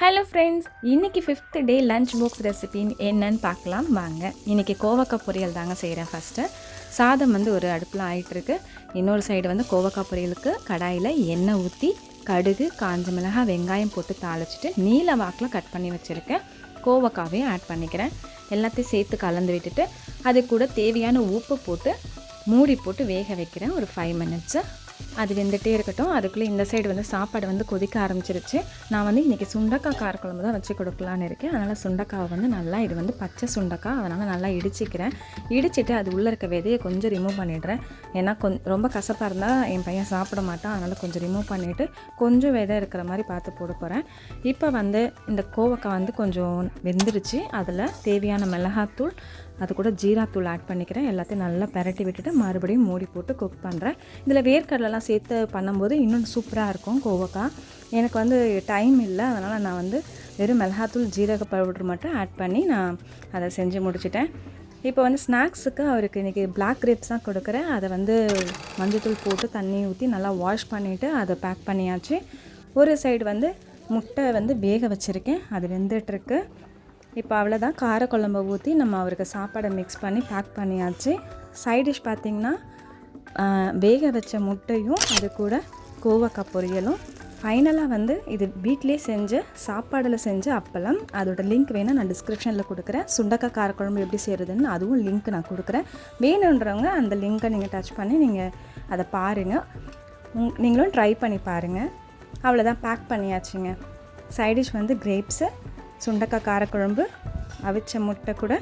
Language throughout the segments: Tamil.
ஹலோ ஃப்ரெண்ட்ஸ் இன்றைக்கி ஃபிஃப்த் டே லஞ்ச் பாக்ஸ் ரெசிபின்னு என்னன்னு பார்க்கலாம். வாங்க இன்றைக்கி கோவக்காய் பொரியல் தாங்க செய்கிறேன் ஃபஸ்ட்டு சாதம் வந்து ஒரு அடுப்பில் ஆகிட்டுருக்கு இன்னொரு சைடு வந்து கோவக்காய் பொரியலுக்கு கடாயில் எண்ணெய் ஊற்றி கடுகு காஞ்ச மிளகாய் வெங்காயம் போட்டு தாளிச்சிட்டு நீல வாக்கில் கட் பண்ணி வச்சுருக்கேன். கோவக்காவையும் ஆட் பண்ணிக்கிறேன். எல்லாத்தையும் சேர்த்து கலந்து விட்டுட்டு அது கூட தேவையான உப்பு போட்டு மூடி போட்டு வேக வைக்கிறேன் ஒரு ஃபைவ் மினிட்ஸு அது வெந்துகிட்டே இருக்கட்டும். அதுக்குள்ளே இந்த சைடு வந்து சாப்பாடு வந்து கொதிக்க ஆரம்பிச்சிருச்சு. நான் வந்து இன்றைக்கி சுண்டக்காய் காரக்குழம்பு தான் வச்சு கொடுக்கலான்னு இருக்கேன். அதனால் சுண்டக்காவை வந்து நல்லா இது வந்து பச்சை சுண்டக்காய். அதனால் நல்லா இடிச்சிக்கிறேன். இடிச்சிட்டு அது உள்ளே இருக்க விதையை கொஞ்சம் ரிமூவ் பண்ணிடுறேன். ஏன்னா கொஞ்சம் ரொம்ப கசப்பாக இருந்தால் என் பையன் சாப்பிட மாட்டான். அதனால் கொஞ்சம் ரிமூவ் பண்ணிவிட்டு கொஞ்சம் விதை இருக்கிற மாதிரி பார்த்து போட போகிறேன் இப்போ வந்து இந்த கோவக்காய் வந்து கொஞ்சம் வெந்துருச்சு. அதில் தேவையான மிளகாத்தூள் அது கூட ஜீராத்தூள் ஆட் பண்ணிக்கிறேன். எல்லாத்தையும் நல்லா பரட்டி விட்டுட்டு மறுபடியும் மூடி போட்டு குக் பண்ணுறேன் இதில் வேர்க்கடலைலாம் சேர்த்து பண்ணும்போது இன்னும் சூப்பராக இருக்கும் கோவக்காய். எனக்கு வந்து டைம் இல்லை. அதனால் நான் வந்து வெறும் மிளகாத்தூள் ஜீரக பவுடர் மட்டும் ஆட் பண்ணி நான் அதை செஞ்சு முடிச்சிட்டேன். இப்போ வந்து ஸ்நாக்ஸுக்கு அவருக்கு இன்றைக்கி பிளாக் கிரேப்ஸ் தான் கொடுக்குறேன். அதை வந்து மஞ்சத்தூள் போட்டு தண்ணி ஊற்றி நல்லா வாஷ் பண்ணிவிட்டு அதை பேக் பண்ணியாச்சு. ஒரு சைடு வந்து முட்டை வந்து வேக வச்சுருக்கேன். அது வெந்துட்டுருக்கு இப்போ அவ்வளோதான். காரக்குழம்பை ஊற்றி நம்ம அவருக்கு சாப்பாடை மிக்ஸ் பண்ணி பேக் பண்ணியாச்சு. சைட் டிஷ் பார்த்திங்கன்னா வேக வச்ச முட்டையும் அது கூட கோவக்காய் பொரியலும். ஃபைனலாக வந்து இது வீட்லேயே செஞ்ச சாப்பாடில் செஞ்ச அப்பளம். அதோட லிங்க் வேணால் நான் டிஸ்கிரிப்ஷனில் கொடுக்குறேன். சுண்டக்காய் காரக்குழம்பு எப்படி செய்கிறதுன்னு அதுவும் லிங்க் நான் கொடுக்குறேன். வேணுன்றவங்க அந்த லிங்க்கை நீங்கள் டச் பண்ணி நீங்கள் அதை பாருங்கள் உங்- நீங்களும் ட்ரை பண்ணி பாருங்கள் அவ்வளோதான் பேக் பண்ணியாச்சுங்க. சைடிஷ் வந்து கிரேப்ஸு சுண்டக்காய் காரக்குழம்பு அவிச்ச முட்டை கூட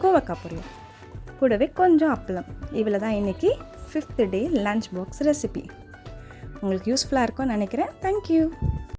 கோவக்காய் பொரியல். கூடவே கொஞ்சம் அப்பளம். இவ்வளோ தான் இன்றைக்கி fifth day lunch box recipe உங்களுக்கு யூஸ்ஃபுல்லாக இருக்கும்னு நினைக்கிறேன். தேங்க்யூ